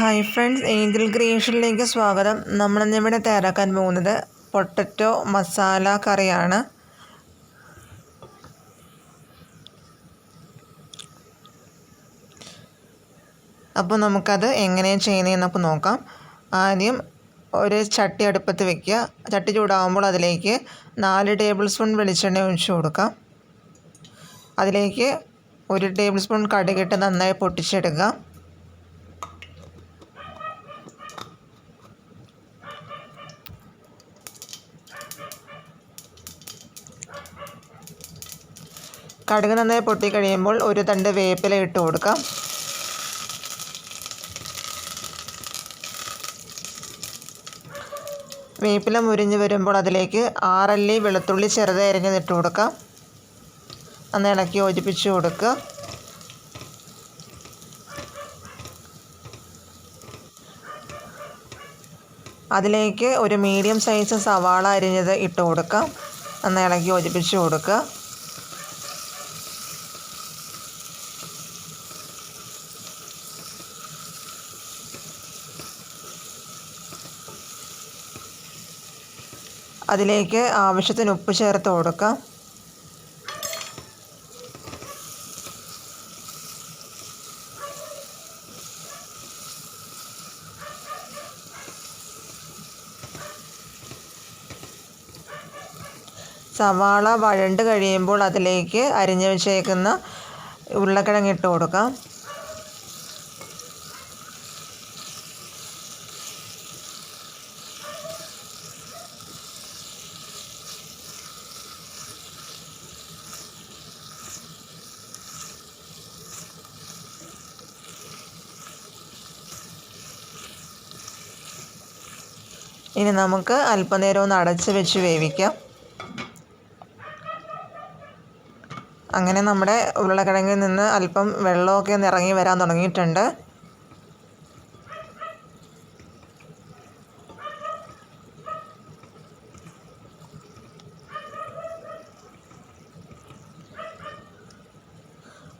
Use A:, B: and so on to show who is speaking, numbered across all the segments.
A: Hi friends Angel ക്രിയേഷനിലേക്ക് സ്വാഗതം. നമ്മളിന്നിവിടെ തയ്യാറാക്കാൻ പോകുന്നത് പൊട്ടറ്റോ മസാല കറിയാണ്. അപ്പോൾ നമുക്കത് എങ്ങനെയാണ് ചെയ്യുന്നതെന്നൊക്കെ നോക്കാം. ആദ്യം ഒരു ചട്ടി അടുപ്പത്ത് വെക്കുക. ചട്ടി ചൂടാകുമ്പോൾ അതിലേക്ക് നാല് ടേബിൾ സ്പൂൺ വെളിച്ചെണ്ണ ഒഴിച്ച് കൊടുക്കാം. അതിലേക്ക് ഒരു ടേബിൾ സ്പൂൺ കടുകിട്ട് നന്നായി പൊട്ടിച്ചെടുക്കുക കടുക് നന്നായി പൊട്ടി കഴിയുമ്പോൾ ഒരു തണ്ട് വേപ്പില ഇട്ട് കൊടുക്കാം. വേപ്പില മുരിഞ്ഞ് വരുമ്പോൾ അതിലേക്ക് ആറല്ലി വെളുത്തുള്ളി ചെറുതായി അരിഞ്ഞതിട്ട് കൊടുക്കാം. നന്നായി ഇളക്കി യോജിപ്പിച്ച് കൊടുക്കുക. അതിലേക്ക് ഒരു മീഡിയം സൈസ് സവാള അരിഞ്ഞത് ഇട്ട് കൊടുക്കാം. നന്നായി ഇളക്കി യോജിപ്പിച്ച് കൊടുക്കുക. അതിലേക്ക് ആവശ്യത്തിന് ഉപ്പ് ചേർത്ത് കൊടുക്കാം. സവാള വഴണ്ട് കഴിയുമ്പോൾ അതിലേക്ക് അരിഞ്ഞു വെച്ചേക്കുന്ന ഉരുളക്കിഴങ്ങ് ഇട്ട് കൊടുക്കാം. ഇനി നമുക്ക് അല്പനേരം ഒന്ന് അടച്ച് വെച്ച് വേവിക്കാം. അങ്ങനെ നമ്മുടെ ഉരുളക്കിഴങ്ങിൽ നിന്ന് അല്പം വെള്ളമൊക്കെ ഒന്ന് ഇറങ്ങി വരാൻ തുടങ്ങിയിട്ടുണ്ട്.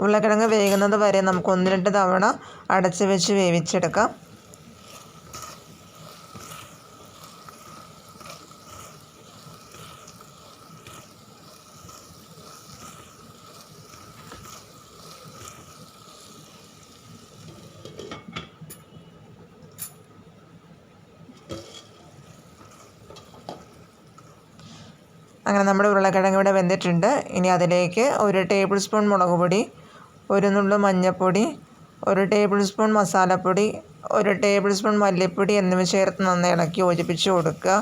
A: ഉരുളക്കിഴങ്ങ് വേകുന്നത് വരെ നമുക്ക് ഒന്ന് രണ്ട് തവണ അടച്ച് വെച്ച് വേവിച്ചെടുക്കാം. അങ്ങനെ നമ്മുടെ ഉരുളക്കിഴങ്ങ് ഇവിടെ വെന്തിട്ടുണ്ട്. ഇനി അതിലേക്ക് ഒരു ടേബിൾ സ്പൂൺ മുളക് പൊടി ഒരു നുള്ളു മഞ്ഞൾപ്പൊടി ഒരു ടേബിൾ സ്പൂൺ മസാലപ്പൊടി ഒരു ടേബിൾ സ്പൂൺ മല്ലിപ്പൊടി എന്നിവ ചേർത്ത് നന്നായി ഇളക്കി യോജിപ്പിച്ച് കൊടുക്കുക.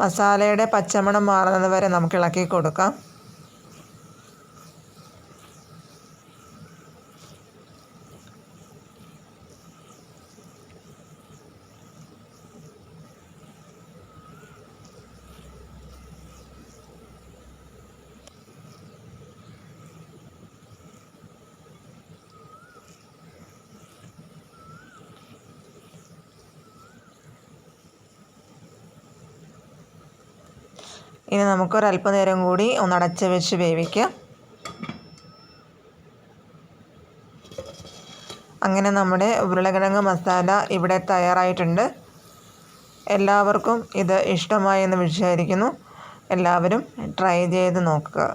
A: മസാലയുടെ പച്ചമണം മാറുന്നത് വരെ നമുക്ക് ഇളക്കി കൊടുക്കാം. ഇനി നമുക്കൊരല്പനേരം കൂടി ഒന്ന് അടച്ച് വെച്ച് വേവിക്കാം. അങ്ങനെ നമ്മുടെ ഉരുളക്കിഴങ്ങ് മസാല ഇവിടെ തയ്യാറായിട്ടുണ്ട്. എല്ലാവർക്കും ഇത് ഇഷ്ടമായി എന്ന് വിചാരിക്കുന്നു. എല്ലാവരും ട്രൈ ചെയ്ത് നോക്കുക.